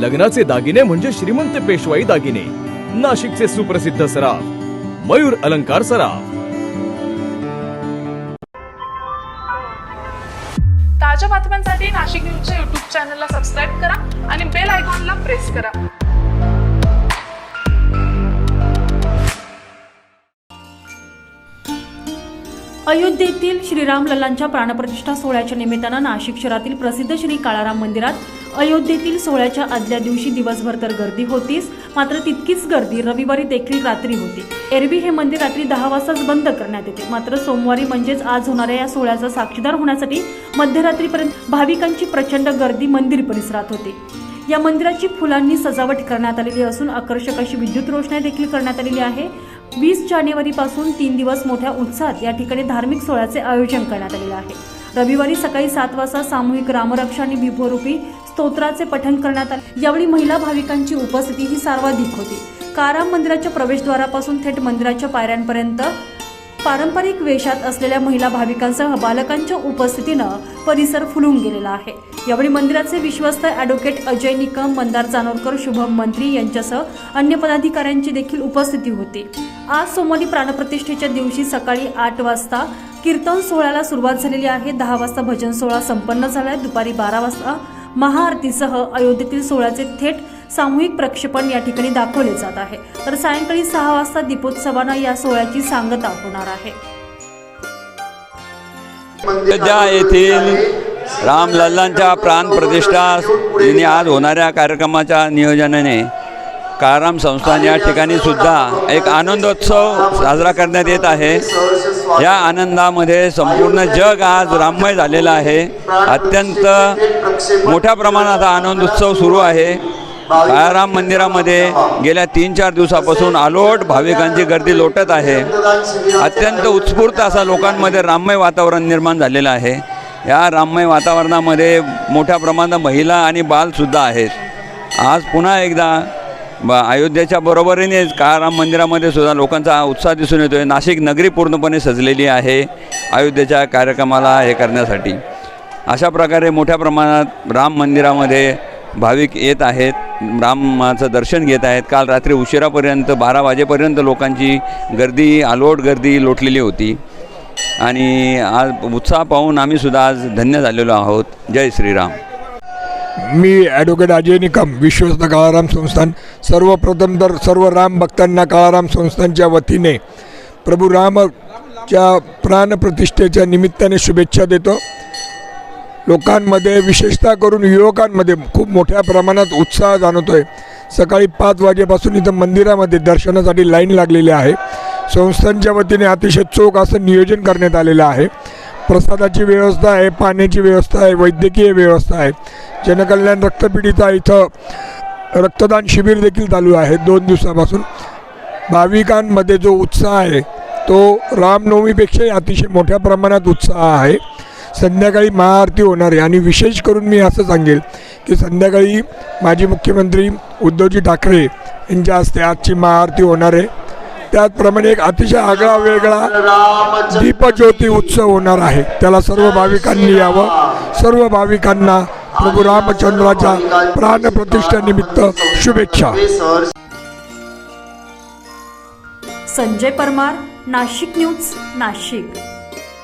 लग्नाचे दागिने म्हणजे श्रीमंत पेशवाई दागिने. नाशिकचे सुप्रसिद्ध सराफ. मयूर अलंकार सराफ. ताज्या बातम्यांसाठी नाशिक न्यूजच्या युट्यूब चॅनलला सबस्क्राईब करा आणि बेल आयकॉनला प्रेस करा. अयोध्येतील श्रीराम लल्लांच्या प्राणप्रतिष्ठा सोहळ्याच्या निमित्तानं नाशिक शहरातील प्रसिद्ध श्री काळाराम मंदिरात अयोध्येतील सोहळ्याच्या आदल्या दिवशी दिवसभर तर गर्दी होतीच मात्र तितकीच गर्दी रविवारी देखील रात्री होती. एरवी हे मंदिर रात्री दहा वाजताच बंद करण्यात येते. मात्र सोमवारी म्हणजेच आज होणाऱ्या या सोहळ्याचा साक्षीदार होण्यासाठी मध्यरात्रीपर्यंत भाविकांची प्रचंड गर्दी मंदिर परिसरात होती. या मंदिराची फुलांनी सजावट करण्यात आलेली असून आकर्षक अशी विद्युत रोषणाई देखील करण्यात आलेली आहे. वीस जानेवारीपासून तीन दिवस मोठ्या उत्साहात या ठिकाणी धार्मिक सोहळ्याचे आयोजन करण्यात आलेले आहे. रविवारी सकाळी सात वाजता सामूहिक रामरक्षा आणि विभोरूपी स्तोत्राचे पठण करण्यात आले. यावेळी महिला भाविकांची उपस्थिती ही सर्वाधिक होती. काराम मंदिराच्या प्रवेशद्वारापासून थेट मंदिराच्या पायऱ्यांपर्यंत पारंपरिक वेशात असलेल्या महिला भाविकांसह बालकांच्या उपस्थितीनं परिसर फुलून गेलेला आहे. यावेळी मंदिराचे विश्वस्त ॲडव्होकेट अजय निकम मंदार जानोरकर शुभम मंत्री यांच्यासह अन्य पदाधिकाऱ्यांची देखील उपस्थिती होती. आज सोमवारी प्राणप्रतिष्ठेच्या दिवशी सकाळी आठ वाजता कीर्तन सोहळ्याला सुरुवात झालेली आहे. दहा वाजता भजन सोहळा संपन्न झाला आहे दुपारी बारा वाजता महाआरतीसह अयोध्येतील सोहळ्याचे थेट सामूहिक प्रक्षेपण या ठिकाणी दाखवले जात आहे. तर सायंकाळी सहा वाजता दीपोत्सवानं या सोहळ्याची सांगता होणार आहे. अयोध्या येथील रामलल्लांच्या प्राणप्रतिष्ठा प्रतिष्ठा आज होणाऱ्या कार्यक्रमाच्या नियोजनाने काराम संस्थान या ठिकाणी सुद्धा एक आनंदोत्सव साजरा करण्यात येत आहे. या आनंदामध्ये संपूर्ण जग आज राममय झालेलं आहे. अत्यंत मोठ्या प्रमाणात हा आनंदोत्सव सुरू आहे. काळाराम मंदिरामध्ये गेल्या तीन चार दिवसापासून आलोट भाविकांची गर्दी लोटत आहे. अत्यंत उत्स्फूर्त असा लोकांमध्ये राममय वातावरण निर्माण झालेलं आहे. या राममय वातावरणामध्ये मोठ्या प्रमाणात महिला आणि बालसुद्धा आहेत. आज पुन्हा एकदा ब अयोध्येच्या बरोबरीनेच काळाराम मंदिरामध्ये सुद्धा लोकांचा उत्साह दिसून येतो आहे नाशिक नगरी पूर्णपणे सजलेली आहे अयोध्येच्या कार्यक्रमाला हे करण्यासाठी. अशा प्रकारे मोठ्या प्रमाणात राम मंदिरामध्ये भाविक येत आहेत. रामाचं दर्शन घेत आहेत. काल रात्री उशिरापर्यंत बारा वाजेपर्यंत लोकांची गर्दी आलोट गर्दी लोटलेली होती. आणि आज उत्साह पाहून आम्हीसुद्धा आज धन्य झालेलो आहोत. जय श्रीराम. मी ॲडव्होकेट अजय निकम विश्वस्त काळाराम संस्थान. सर्वप्रथम तर सर्व राम भक्तांना काळाराम संस्थानच्या वतीने प्रभू रामच्या प्राणप्रतिष्ठेच्या निमित्ताने शुभेच्छा देतो. लोकांमध्ये विशेषतः करून युवकांमध्ये खूप मोठ्या प्रमाणात उत्साह जाणवतो आहे सकाळी पाच वाजेपासून इथं मंदिरामध्ये दर्शनासाठी लाईन लागलेली आहे. संस्थांच्या वतीने अतिशय चोख असं नियोजन करण्यात आलेलं आहे. प्रसादाची व्यवस्था आहे पाण्याची व्यवस्था आहे वैद्यकीय व्यवस्था आहे. जनकल्याण रक्तपिढीचा इथं रक्तदान शिबिर देखील चालू आहे दोन दिवसापासून. भाविकांमध्ये जो उत्साह आहे तो रामनवमीपेक्षाही अतिशय मोठ्या प्रमाणात उत्साह आहे. संध्याकाळी महाआरती होणार आहे आणि विशेष करून मी असं सांगेल की संध्याकाळी माजी मुख्यमंत्री उद्धवजी ठाकरे यांच्या हस्ते आजची महाआरती होणार आहे. त्याचप्रमाणे एक अतिशय आगळा वेगळा दीपज्योती उत्सव होणार आहे. त्याला सर्व भाविकांनी यावं. सर्व भाविकांना प्रभू रामचंद्राच्या प्राणप्रतिष्ठानिमित्त शुभेच्छा. संजय परमार नाशिक न्यूज नाशिक.